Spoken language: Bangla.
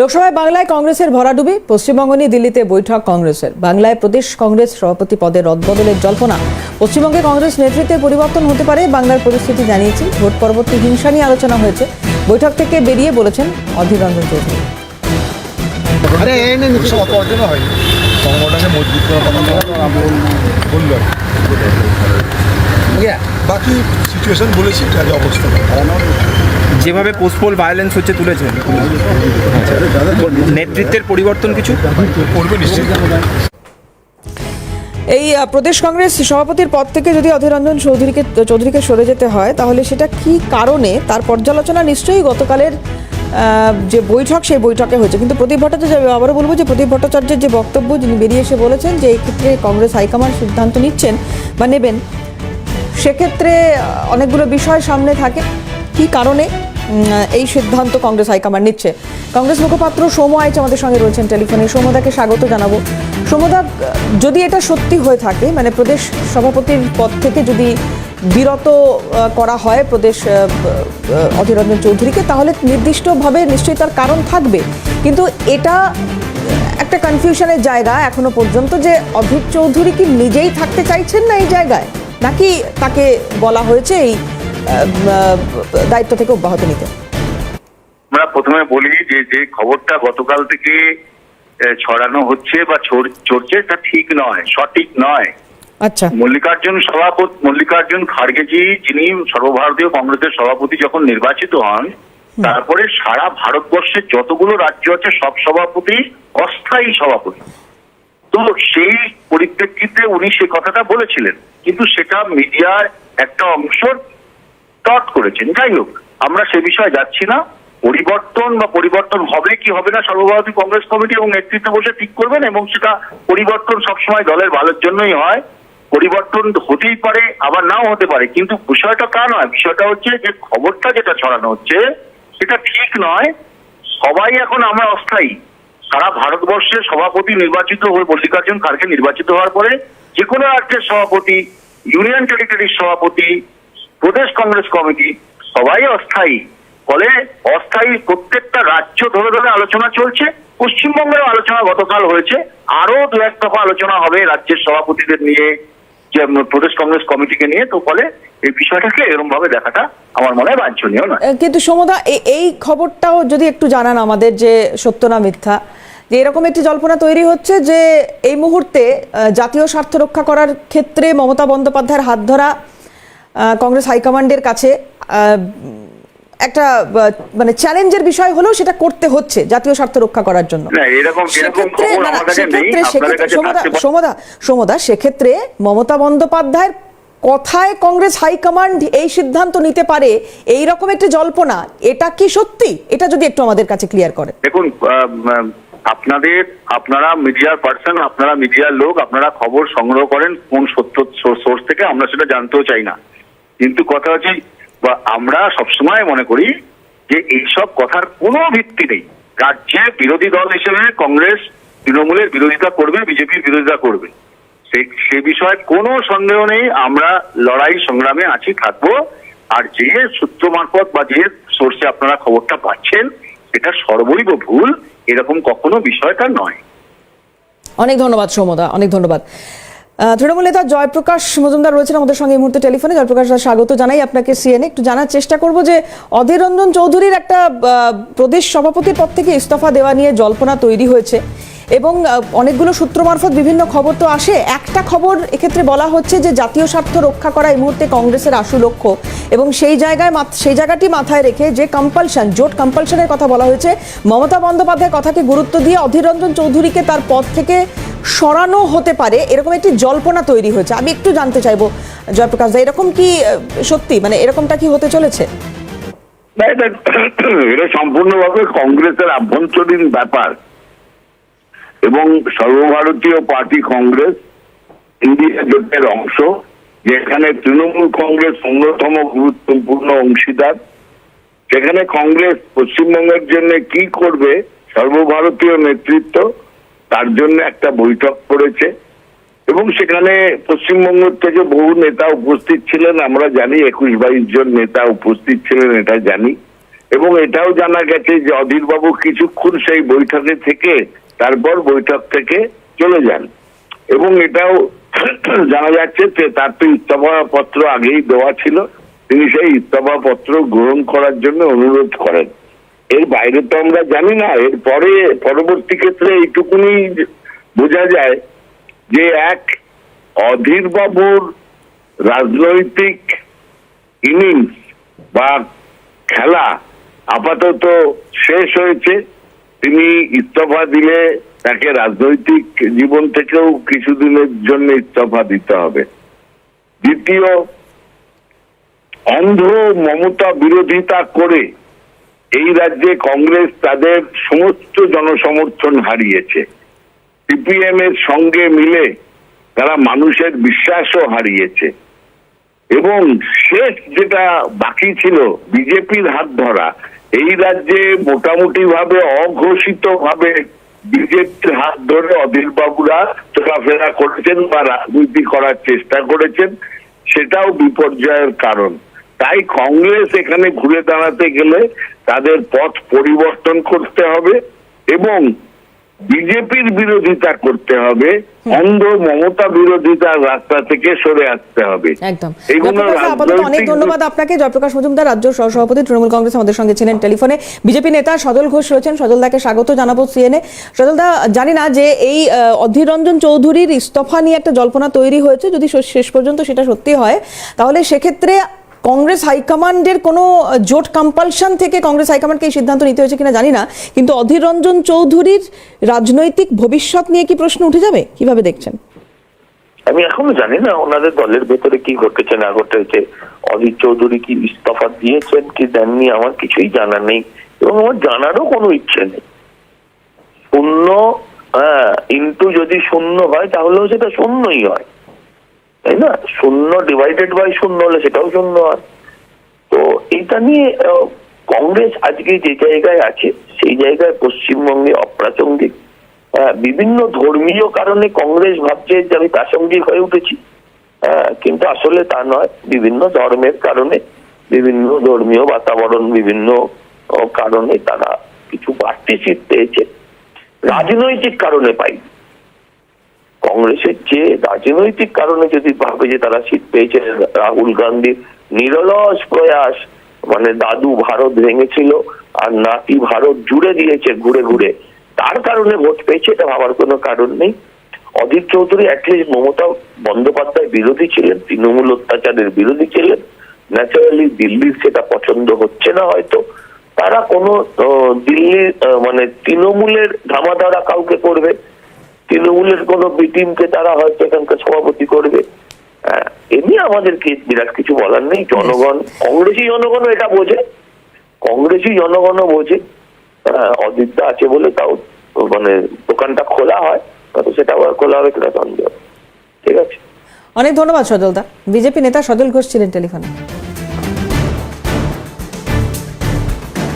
লোকসভায় বাংলায় কংগ্রেসের ভরাডুবি পশ্চিমবঙ্গ নিয়ে দিল্লিতে বৈঠক কংগ্রেসের। বাংলায় প্রদেশ কংগ্রেস সভাপতি পদে রদবদলের জল্পনা। পশ্চিমবঙ্গে কংগ্রেস নেতৃত্বের পরিবর্তন হতে পারে বাংলার পরিস্থিতি জানিয়েছেন ভোট পরবর্তী হিংসা নিয়ে আলোচনা হয়েছে। বৈঠক থেকে বেরিয়ে বলেছেন অধীর রঞ্জন চৌধুরী মজবুত করার বাকি সিচুয়েশন বলেছি অবস্থা যেভাবে পোস্টপোল ভায়োলেন্স হচ্ছে তুলেছে নেতৃত্বের পরিবর্তন কিছু? করবে নিশ্চয়ই। এই প্রদেশ কংগ্রেস সভাপতির পদ থেকে যদি অধীর রঞ্জন চৌধুরীকে চৌধুরীকে সরে যেতে হয় তাহলে সেটা কি কারণে? তার পর্যালোচনা নিশ্চয়ই গতকালের যে বৈঠক সেই বৈঠকে হয়েছে। কিন্তু প্রদীপ ভট্টাচার্য আবারও বলব যে প্রদীপ ভট্টাচার্যের যে বক্তব্য যিনি বেরিয়ে এসে বলেছেন যে এই ক্ষেত্রে কংগ্রেস হাইকমান্ড সিদ্ধান্ত নিচ্ছেন বা নেবেন সেক্ষেত্রে অনেকগুলো বিষয় সামনে থাকে। কি কারণে? এই সিদ্ধান্ত কংগ্রেস হাইকমান্ড নিচ্ছে। কংগ্রেস মুখপাত্র সৌম্য আইচ আমাদের সঙ্গে রয়েছেন টেলিফোনে। সৌম্যদাকে স্বাগত জানাব। সৌম্যদা আহ, যদি এটা সত্যি হয়ে থাকে মানে প্রদেশ সভাপতির পদ থেকে যদি বিরত করা হয় প্রদেশ অধীর রঞ্জন চৌধুরীকে তাহলে নির্দিষ্টভাবে নিশ্চয়ই তার কারণ থাকবে। কিন্তু এটা একটা কনফিউশনের জায়গা এখনও পর্যন্ত যে অধীর চৌধুরী কি নিজেই থাকতে চাইছেন না এই জায়গায়? নাকি তাকে বলা হয়েছে এই দায়িত্ব থেকে অব্যাহত নিতে। আমরা প্রথমে বলি যে যে খবরটা গতকাল থেকে ছড়ানো হচ্ছে বা চড়ছে তা ঠিক নয় সঠিক নয়। আচ্ছা। মল্লিকার্জুন সভাপতি মল্লিকার্জুন খাড়গেজি যিনি সর্বভারতীয় কংগ্রেসের সভাপতি যখন নির্বাচিত হন তারপরে সারা ভারতবর্ষের যতগুলো রাজ্য আছে সব সভাপতি অস্থায়ী সভাপতি। তো সেই পরিপ্রেক্ষিতে উনি সে কথাটা বলেছিলেন। কিন্তু সেটা মিডিয়ার একটা অংশ টট করেছেন। যাই হোক, আমরা সে বিষয়ে যাচ্ছি না। পরিবর্তন বা পরিবর্তন হবে কি হবে না সর্বভারতীয় কংগ্রেস কমিটি এবং নেতৃত্ব বসে ঠিক করবেন এবং সেটা পরিবর্তন সবসময় দলের ভালোর জন্যই হয়। পরিবর্তন হতেই পারে, আবার নাও হতে পারে। কিন্তু বিষয়টা তা নয়। বিষয়টা হচ্ছে যে খবরটা যেটা ছড়ানো হচ্ছে, সেটা ঠিক নয়। সবাই এখন আমরা অস্থায়ী। সারা ভারতবর্ষের সভাপতি নির্বাচিত হয়ে মল্লিকার্জুন খাড়গে নির্বাচিত হওয়ার পরে যে কোনো রাজ্যের সভাপতি, ইউনিয়ন টেরিটরির সভাপতি প্রদেশ কংগ্রেস কমিটি সবাই অস্থায়ী। ফলে অস্থায়ী প্রত্যেকটা রাজ্য ধরে ধরে আলোচনা চলছে। পশ্চিমবঙ্গের আলোচনা গতকাল হয়েছে। আরও দু এক দফা আলোচনা হবে রাজ্যের সভাপতিদের নিয়ে, যে প্রদেশ কংগ্রেস কমিটিকে নিয়ে। তো ফলে এই বিষয়টাকে এরকম ভাবে দেখাটা আমার মনে হয় বাঞ্ছনীয় নয়। কিন্তু সমদা এই খবরটাও যদি একটু জানান আমাদের যে সত্য না মিথ্যা, যে এরকম একটি জল্পনা তৈরি হচ্ছে যে এই মুহূর্তে জাতীয় স্বার্থ রক্ষা করার ক্ষেত্রে মমতা বন্দ্যোপাধ্যায়ের হাত ধরা কংগ্রেস হাইকমান্ডের কাছে একটা মানে চ্যালেঞ্জের বিষয় হলেও সেটা করতে হচ্ছে জাতীয় স্বার্থ রক্ষা করার জন্য। সেক্ষেত্রে সোমদা সোমদা মমতা বন্দ্যোপাধ্যায়ের কথায় কংগ্রেস হাইকমান্ড এই সিদ্ধান্ত নিতে পারে এই রকম একটি জল্পনা এটা কি সত্যি? এটা যদি একটু আমাদের কাছে ক্লিয়ার করে দেখুন আপনাদের আপনারা মিডিয়ার পার্সন আপনারা মিডিয়ার লোক আপনারা খবর সংগ্রহ করেন কোন সত্য সোর্স থেকে আমরা সেটা জানতেও চাই না। কিন্তু কথা হচ্ছে, বা আমরা সবসময় মনে করি যে এইসব কথার কোনো ভিত্তি নেই। রাজ্যে বিরোধী দল হিসেবে কংগ্রেস তৃণমূলের বিরোধিতা করবে, বিজেপির বিরোধিতা করবে। সে- বিষয়ে কোনো সন্দেহ নেই, আমরা লড়াই সংগ্রামে আছি, থাকব। আর যে সূত্র মারফত বা যে সোর্সে আপনারা খবরটা পাচ্ছেন এটা সর্বৈব ভুল, এরকম কখনো বিষয়টা নয়। অনেক ধন্যবাদ সৌমদা অনেক ধন্যবাদ। তৃণমূল নেতা জয়প্রকাশ মজুমদার রয়েছেন আমাদের সঙ্গে এই মুহূর্তে টেলিফোনে। জয়প্রকাশ দা, স্বাগত জানাই আপনাকে সিএনএ একটু জানার চেষ্টা করব যে অধীর রঞ্জন চৌধুরীর একটা প্রদেশ সভাপতির পদ থেকে ইস্তফা দেওয়া নিয়ে জল্পনা তৈরি হয়েছে। এবং অনেকগুলো সূত্র মারফত বিভিন্ন খবর তো আসে। একটা খবর এক্ষেত্রে বলা হচ্ছে যে, জাতীয় স্বার্থ রক্ষা করা এই মুহূর্তে কংগ্রেসের আশু লক্ষ্য এবং সেই জায়গায় সেই জায়গাটি মাথায় রেখে যে কম্পালশন জোট কম্পালশনের কথা বলা হয়েছে, মমতা বন্দ্যোপাধ্যায়ের কথাকে গুরুত্ব দিয়ে অধীর রঞ্জন চৌধুরীকে তার পদ থেকে সরানো হতে পারে, এরকম একটি জল্পনা তৈরি হয়েছে। আমি একটু জানতে চাইব, জয়প্রকাশ দা, এরকম কি সত্যি? মানে এরকমটা কি হতে চলেছে? এটা সম্পূর্ণভাবে কংগ্রেসের আভ্যন্তরীণ ব্যাপার। এবং সর্বভারতীয় পার্টি কংগ্রেস, ইন্ডিয়া জোটের অংশ, যেখানে তৃণমূল কংগ্রেস অন্যতম গুরুত্বপূর্ণ অংশীদার। সেখানে কংগ্রেস পশ্চিমবঙ্গের জন্য কি করবে সর্বভারতীয় নেতৃত্ব, তার জন্য একটা বৈঠক করেছে। এবং সেখানে পশ্চিমবঙ্গ থেকে বহু নেতা উপস্থিত ছিলেন, আমরা জানি একুশ বাইশ জন নেতা উপস্থিত ছিলেন, এটা জানি। এবং এটাও জানা গেছে যে অধীরবাবু কিছুক্ষণ সেই বৈঠকে থেকে তারপর বৈঠক থেকে চলে যান। এবং এটাও জানা যাচ্ছে যে তার তো ইস্তফা পত্র আগেই দেওয়া ছিল। তিনি সেই ইস্তফা পত্র গ্রহণ করার জন্য অনুরোধ করেন। এর বাইরে তো আমরা জানি না, এর পরে পরবর্তী ক্ষেত্রে এইটুকুনি বোঝা যায় যে এক অধীর বাবুর রাজনৈতিক ইনিংস বা খেলা আপাতত শেষ হয়েছে। তিনি ইস্তফা দিলে তাকে রাজনৈতিক জীবন থেকেও কিছুদিনের জন্য ইস্তফা দিতে হবে। দ্বিতীয়, অন্ধ মমতা বিরোধিতা করে এই রাজ্যে কংগ্রেস তাদের সমস্ত জনসমর্থন হারিয়েছে। সিপিএম এর সঙ্গে মিলে তারা মানুষের বিশ্বাসও হারিয়েছে। এবং শেষ যেটা বাকি ছিল, বিজেপির হাত ধরা এই রাজ্যে মোটামুটি ভাবে অঘোষিত ভাবে বিজেপির হাত ধরে অধীর বাবুরা চলাফেরা করেছেন বা রাজনীতি করার চেষ্টা করেছেন, সেটাও বিপর্যয়ের কারণ। তাই কংগ্রেস এখানে ঘুরে দাঁড়াতে গেলে তাদের পথ পরিবর্তন করতে হবে এবং বিজেপির বিরোধিতা করতে হবে। অন্ধ মমতা বিরোধিতার রাস্তা থেকে সরে আসতে হবে। একদম। এগুলো জয়প্রকাশ দা, আপাতত অনেক ধন্যবাদ আপনাকে। জয়প্রকাশ মজুমদার রাজ্য সহসভাপতি তৃণমূল কংগ্রেস আমাদের সঙ্গে ছিলেন টেলিফোনে। বিজেপি নেতা সজল ঘোষ রয়েছেন। সজল দাকে স্বাগত জানাব সিএনএ সজল দা জানি না যে এই আহ, অধীর রঞ্জন চৌধুরীর ইস্তফা নিয়ে একটা জল্পনা তৈরি হয়েছে। যদি শেষ- শেষ পর্যন্ত সেটা সত্যি হয় তাহলে সেক্ষেত্রে কংগ্রেস হাইকমান্ডের কোনো জোট কম্পালশন থেকে কংগ্রেস হাইকমান্ডকে এই সিদ্ধান্ত নিতে হয়েছে কিনা জানি না, কিন্তু অধীর রঞ্জন চৌধুরীর রাজনৈতিক ভবিষ্যৎ নিয়ে কি প্রশ্ন উঠে যাবে? কীভাবে দেখছেন? আমি এখনও জানি না ওনাদের দলের ভেতরে কি ঘটেছে, না ঘটেছে। অজিত চৌধুরী কি ইস্তফা দিয়েছেন কি দেননি, আমার কিছুই জানা নেই। এবং আমার জানারও কোনো ইচ্ছে নেই। শূন্য হ্যাঁ ইন্টু যদি শূন্য হয়, তাহলেও সেটা শূন্যই হয়। তাই না? শূন্য ডিভাইডেড বাই শূন্য হলে সেটাও শূন্য হয়। তো এটা নিয়ে কংগ্রেস আজকে যে জায়গায় আছে, সেই জায়গায় পশ্চিমবঙ্গে অপ্রাসঙ্গিক। বিভিন্ন ধর্মীয় কারণে কংগ্রেস ভাবছে যে আমি প্রাসঙ্গিক হয়ে উঠেছি। কিন্তু আসলে তা নয়। বিভিন্ন ধর্মের কারণে, বিভিন্ন ধর্মীয় বাতাবরণ, বিভিন্ন কারণে তারা কিছু বাড়তি সিট পেয়েছে। রাজনৈতিক কারণে পাই কংগ্রেসের যে রাজনৈতিক কারণে যদি ভাবে যে তারা সিট পেয়েছে, রাহুল গান্ধীর নিরলস প্রয়াস মানে দাদু ভারত ভেঙেছিল আর নাতি ভারত জুড়ে দিয়েছে ঘুরে ঘুরে, তার কারণে ভোট পেয়েছে এটা ভাবার কোনো কারণ নেই। অধীর চৌধুরী অ্যাটলিস্ট মমতা বন্দ্যোপাধ্যায় বিরোধী ছিলেন, তৃণমূল অত্যাচারের বিরোধী ছিলেন। ন্যাচারালি দিল্লির সেটা পছন্দ হচ্ছে না হয়তো। তারা কোনো দিল্লির মানে তৃণমূলের ধামাধারা কাউকে করবে। তৃণমূলের বিটিমকে তারা হয়তো এখানকার সভাপতি করবে। এমনি আমাদেরকে বিরাট কিছু বলার নেই। জনগণ কংগ্রেসই জনগণ এটা বোঝে। কংগ্রেসই জনগণও বোঝে। অদিতটা আছে বলে তাও মানে দোকানটা খোলা হয়। সেটা আবার খোলা হবে কিনা সন্দেহ। ঠিক আছে। অনেক ধন্যবাদ সজল দা বিজেপি নেতা সজল ঘোষ ছিলেন টেলিফোনে।